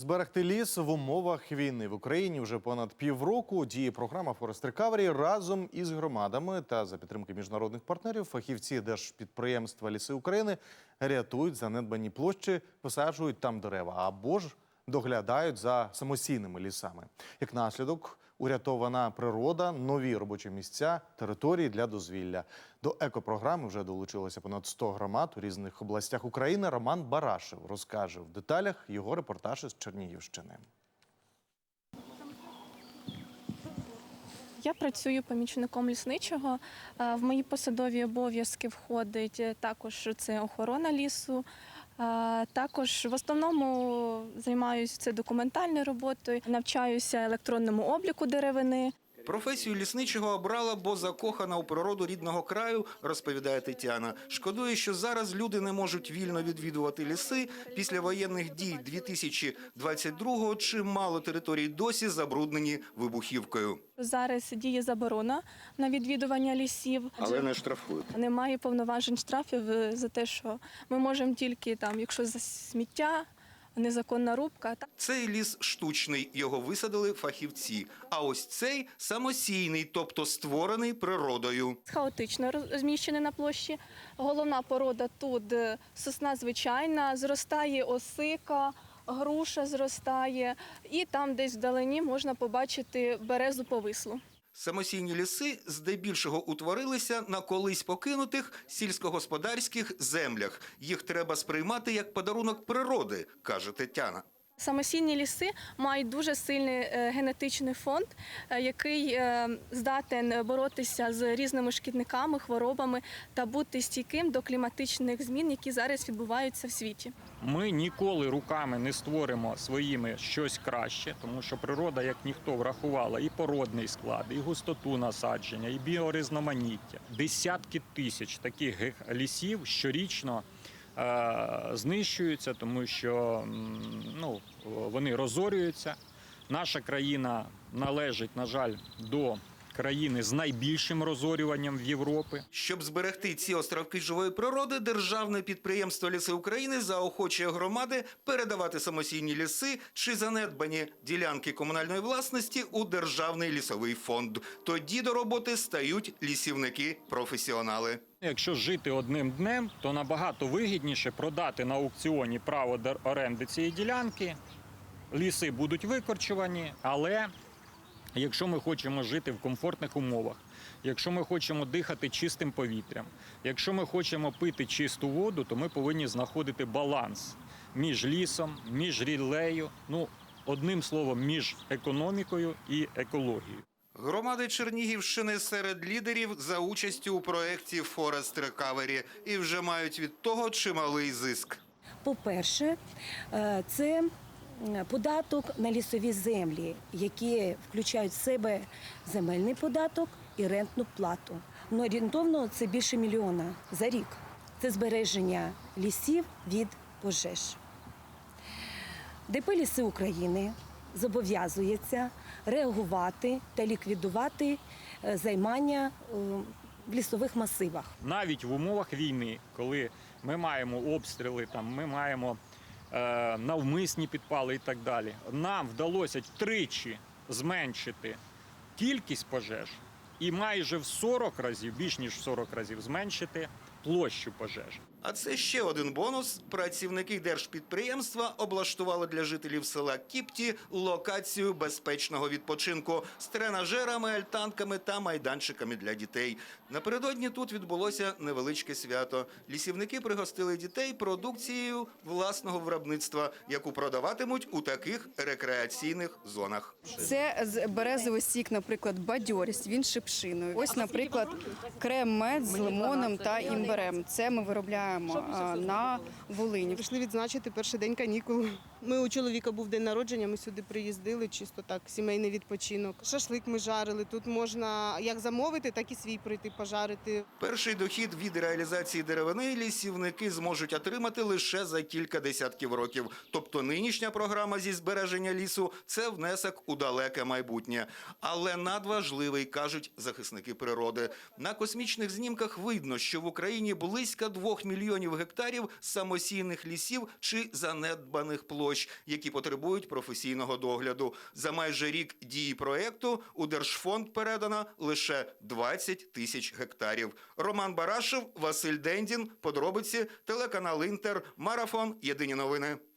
Зберегти ліс в умовах війни в Україні вже понад півроку діє програма Forest Recovery разом із громадами та за підтримки міжнародних партнерів. Фахівці держпідприємства Ліси України рятують занедбані площі, висаджують там дерева або ж доглядають за самостійними лісами. Як наслідок, урятована природа, нові робочі місця, території для дозвілля. До екопрограми вже долучилося понад 100 громад у різних областях України. Роман Барашев розкаже в деталях його репортаж із Чернігівщини. Я працюю помічником лісничого. Е, В мої посадові обов'язки входить е, також це охорона лісу. Також в основному займаюся це документальною роботою, навчаюся електронному обліку деревини. Професію лісничого обрала, бо закохана у природу рідного краю, розповідає Тетяна. Шкодує, що зараз люди не можуть вільно відвідувати ліси. Після воєнних дій 2022-го чимало територій досі забруднені вибухівкою. Зараз діє заборона на відвідування лісів. Але не штрафують. Немає повноважень штрафів е, за те, що ми можемо тільки там, якщо за сміття, незаконна рубка. Цей ліс штучний, його висадили фахівці. А ось цей самосійний, тобто створений природою. хаотично розміщений на площі. Головна порода тут е, сосна звичайна, зростає осика, груша зростає, і там десь вдалині можна побачити березу повислу. Самосійні ліси здебільшого утворилися на колись покинутих сільськогосподарських землях. Їх треба сприймати як подарунок природи, каже Тетяна. Самосійні ліси мають дуже сильний е, генетичний фонд, е, який е, здатен боротися з різними шкідниками, хворобами та бути стійким до кліматичних змін, які зараз відбуваються в світі. Ми ніколи руками не створимо своїми щось краще, тому що природа, як ніхто, врахувала і породний склад, і густоту насадження, і біорізноманіття. Десятки тисяч таких лісів щорічно знищуються, тому що ну, вони розорюються. Наша країна належить, на жаль, до країни з найбільшим розорюванням в Європі. Щоб зберегти ці островки живої природи, державне підприємство Ліси України заохочує громади передавати самосійні ліси чи занедбані ділянки комунальної власності у державний лісовий фонд. Тоді до роботи стають лісівники-професіонали. Якщо жити одним днем, то набагато вигідніше продати на аукціоні право оренди цієї ділянки. Ліси будуть викорчувані, але якщо ми хочемо жити в комфортних умовах, якщо ми хочемо дихати чистим повітрям, якщо ми хочемо пити чисту воду, то ми повинні знаходити баланс між лісом, між рілею, ну одним словом, між економікою і екологією. Громади Чернігівщини серед лідерів за участю у проєкті Forest Recovery і вже мають від того чималий зиск. По-перше, е, це податок на лісові землі, які включають в себе земельний податок і рентну плату. Ну, орієнтовно це більше мільйона за рік. Це збереження лісів від пожеж. ДП «Ліси України зобов'язується реагувати та ліквідувати е, займання е, в лісових масивах. навіть в умовах війни, коли ми маємо обстріли, там ми маємо навмисні підпали і так далі, нам вдалося втричі зменшити кількість пожеж і майже в 40 разів, більш ніж в 40 разів, зменшити площу пожеж. А це ще один бонус. Працівники держпідприємства облаштували для жителів села Кіпті локацію безпечного відпочинку з тренажерами, альтанками та майданчиками для дітей. Напередодні тут відбулося невеличке свято. Лісівники пригостили дітей продукцією власного виробництва, яку продаватимуть у таких рекреаційних зонах. Це з- березовий сік, наприклад, бадьорість, він шипшиною. Ось, наприклад, крем-мед з лимоном та імбирем. Це ми виробляємо а, на Волині. Прийшли відзначити перший день канікул. Ми у чоловіка був день народження. Ми сюди приїздили, чисто так, сімейний відпочинок. Шашлик ми жарили. Тут можна як замовити, так і свій прийти пожарити. Перший дохід від реалізації деревини лісівники зможуть отримати лише за кілька десятків років. Тобто нинішня програма зі збереження лісу це внесок у далеке майбутнє. Але надважливий, кажуть захисники природи. На космічних знімках видно, що в Україні близько двох мільйонів гектарів самосійних лісів чи занедбаних площ, які потребують професійного догляду. За майже рік дії проекту у Держфонд передано лише 20 тисяч гектарів. Роман Барашев, Василь Дендін. Подробиці телеканал Інтер. Марафон. Єдині новини.